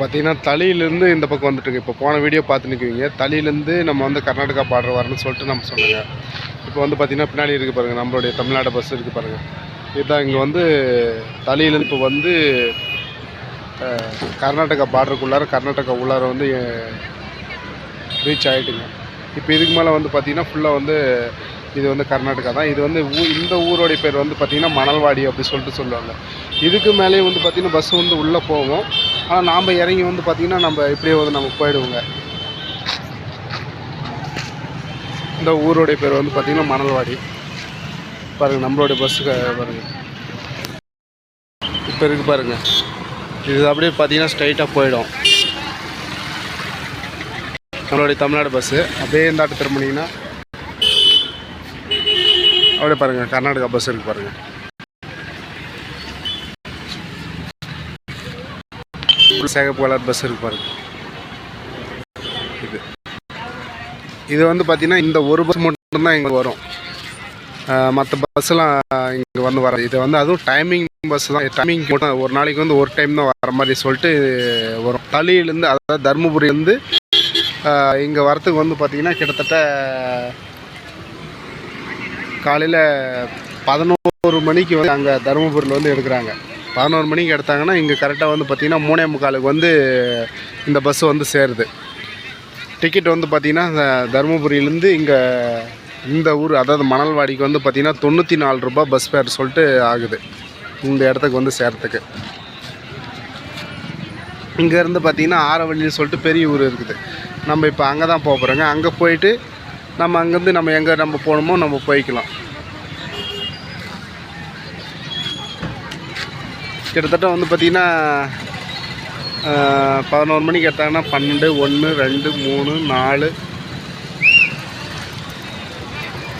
பார்த்தீங்கன்னா தளியிலேருந்து இந்த பக்கம் வந்துட்டுருக்கு. இப்போ போன வீடியோ பார்த்து நிற்குவீங்க. தளியிலேருந்து நம்ம வந்து கர்நாடகா பார்டர் வரணும்னு சொல்லிட்டு நம்ம சொன்னாங்க. இப்போ வந்து பார்த்திங்கன்னா பின்னாடி இருக்குது பாருங்கள் நம்மளுடைய தமிழ்நாடு பஸ் இருக்குது பாருங்கள் இதுதான் இங்கே வந்து தளியிலேருந்து இப்போ வந்து கர்நாடகா பார்டருக்குள்ளார கர்நாடகா உள்ளார வந்து ரீச் ஆகிட்டுங்க இப்போ இதுக்கு மேலே வந்து பார்த்திங்கன்னா ஃபுல்லாக வந்து இது வந்து கர்நாடகா தான். இது வந்து ஊ இந்த ஊரோடைய பேர் வந்து பார்த்திங்கன்னா மணல்வாடி அப்படி சொல்லிட்டு சொல்லுவாங்க. இதுக்கு மேலேயும் வந்து பார்த்திங்கன்னா பஸ் வந்து உள்ளே போவோம் ஆனால் நாம் இறங்கி வந்து பார்த்திங்கன்னா நம்ம இப்படியே வந்து நம்ம போயிடுவோங்க. இந்த ஊரோடைய பேர் வந்து பார்த்திங்கன்னா மணல்வாடி. பாருங்கள் நம்மளுடைய பஸ்ஸுக்கு பாருங்கள் இப்போ இருக்கு பாருங்கள் இது அப்படியே பார்த்தீங்கன்னா ஸ்ட்ரைட்டாக போயிடும். நம்மளுடைய தமிழ்நாடு பஸ்ஸு அப்படியே இந்த திரும்பினீங்கன்னா அப்படியே பாருங்கள் கர்நாடகா பஸ் இருக்கு பாருங்கள் சேகப்பு கலர் பஸ் இருக்கு பாருங்க. இது. இது வந்து பார்த்தீங்கன்னா இந்த ஒரு பஸ் மட்டும்தான் எங்களுக்கு வரும். மற்ற பஸ்ஸெல்லாம் இங்கே வந்து வர இது வந்து அதுவும் டைமிங் பஸ் தான். டைமிங் மட்டும் ஒரு நாளைக்கு வந்து ஒரு டைம் தான் வர மாதிரி சொல்லிட்டு வரும். தளியிலேருந்து அதாவது தருமபுரியிலேருந்து இங்கே வரத்துக்கு வந்து பார்த்திங்கன்னா கிட்டத்தட்ட காலையில் பதினோரு மணிக்கு வந்து அங்கே தருமபுரியில் வந்து எடுக்கிறாங்க. பதினோரு மணிக்கு எடுத்தாங்கன்னா இங்கே கரெக்டாக வந்து பார்த்திங்கன்னா மூணே முக்காலுக்கு வந்து இந்த பஸ் வந்து சேருது. டிக்கெட் வந்து பார்த்திங்கன்னா இந்த தருமபுரியிலேருந்து இங்கே இந்த ஊர் அதாவது மணல்வாடிக்கு வந்து பார்த்திங்கன்னா தொண்ணூற்றி நாலு ரூபாய் பஸ் ஃபேர் சொல்லிட்டு ஆகுது. இந்த இடத்துக்கு வந்து சேர்றதுக்கு. இங்கேருந்து பார்த்திங்கன்னா ஆரவள்ளின்னு சொல்லிட்டு பெரிய ஊர் இருக்குது. நம்ம இப்போ அங்கே தான் போக போகிறோங்க அங்கே போயிட்டு நம்ம அங்கேருந்து நம்ம எங்கே நம்ம போகணுமோ நம்ம போய்க்கலாம். கிட்டத்தட்ட வந்து பார்த்திங்கன்னா பதினோரு மணிக்கு எடுத்தாங்கன்னா பன்னெண்டு ஒன்று ரெண்டு மூணு நாலு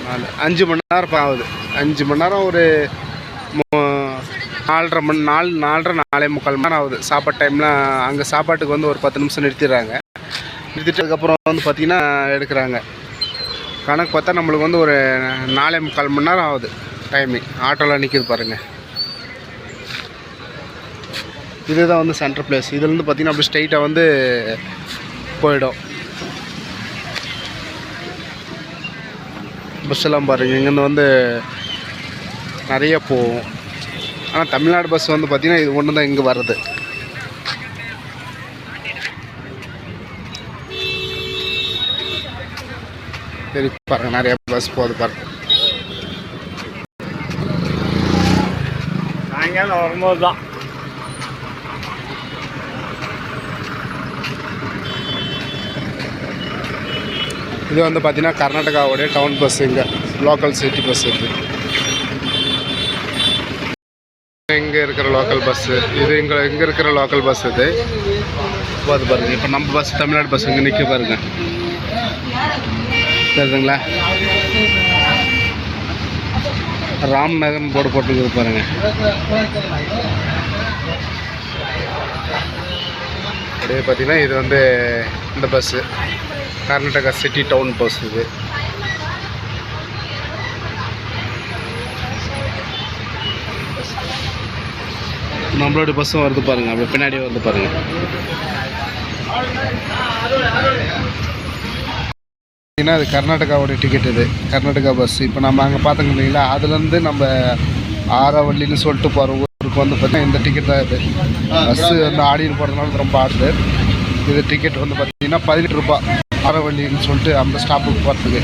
நாலு. அஞ்சு மணி நேரம் இப்போ ஆகுது. அஞ்சு மணி நேரம் ஒரு நாலரை மணி நாலு நாலரை நாலே முக்கால் மணி நேரம் ஆகுது. சாப்பாடு டைம்லாம் அங்கே சாப்பாட்டுக்கு வந்து ஒரு பத்து நிமிஷம் நிறுத்திடுறாங்க. நிறுத்திட்டதுக்கப்புறம் வந்து பார்த்திங்கன்னா எடுக்கிறாங்க. கணக்கு பார்த்தா நம்மளுக்கு வந்து ஒரு நாலே முக்கால் மணி நேரம் ஆகுது. டைமிங் ஆட்டோலாம் நிற்கிது பாருங்கள் இதுதான் வந்து சென்டர் பிளேஸ் இதுலேருந்து பார்த்தீங்கன்னா அப்படி ஸ்ட்ரைட்டாக வந்து போயிடும். பஸ் எல்லாம் பாருங்கள் இங்கேருந்து வந்து நிறைய போகும். ஆனால் தமிழ்நாடு பஸ் வந்து பார்த்திங்கன்னா இது ஒன்று தான் இங்கே வர்றது. சரி பாருங்க நிறைய பஸ் போகுது பாருங்க. சாயங்காலம் வரும்போது தான். இது வந்து பார்த்தீங்கன்னா கர்நாடகாவுடைய டவுன் பஸ் இங்கே லோக்கல் சிட்டி பஸ் இது. இங்கே இருக்கிற லோக்கல் பஸ்ஸு இது இங்கே இங்கே இருக்கிற லோக்கல் பஸ் இது. அது பாருங்க இப்போ நம்ம பஸ் தமிழ்நாடு பஸ் இங்கே நிற்க பாருங்க தெரியுதுங்களா ராம்நகர்னு போர்டு போட்டுருக்குது பாருங்க. அப்படியே பார்த்தீங்கன்னா இது வந்து இந்த bus Karnataka city town bus இது. நம்மளோட பஸ்ஸும் வருது பாருங்க. அப்படியே பின்னாடி வருது பாருங்க. பார்த்தீங்கன்னா அது கர்நாடகாவோடைய டிக்கெட் இது. கர்நாடகா பஸ் இப்போ நம்ம அங்கே பார்த்தோங்க இல்லைங்களா அதுலேருந்து நம்ம ஆரவள்ளின்னு சொல்லிட்டு போகிற ஊருக்கு வந்து பார்த்தீங்கன்னா இந்த டிக்கெட் தான் இது. பஸ்ஸு வந்து ஆடின்னு போகிறதுனால ரொம்ப ஆடுது இது டிக்கெட் வந்து பார்த்தீங்கன்னா பதினெட்டு ரூபா ஆரவள்ளின்னு சொல்லிட்டு அந்த ஸ்டாப்புக்கு போகிறதுக்கு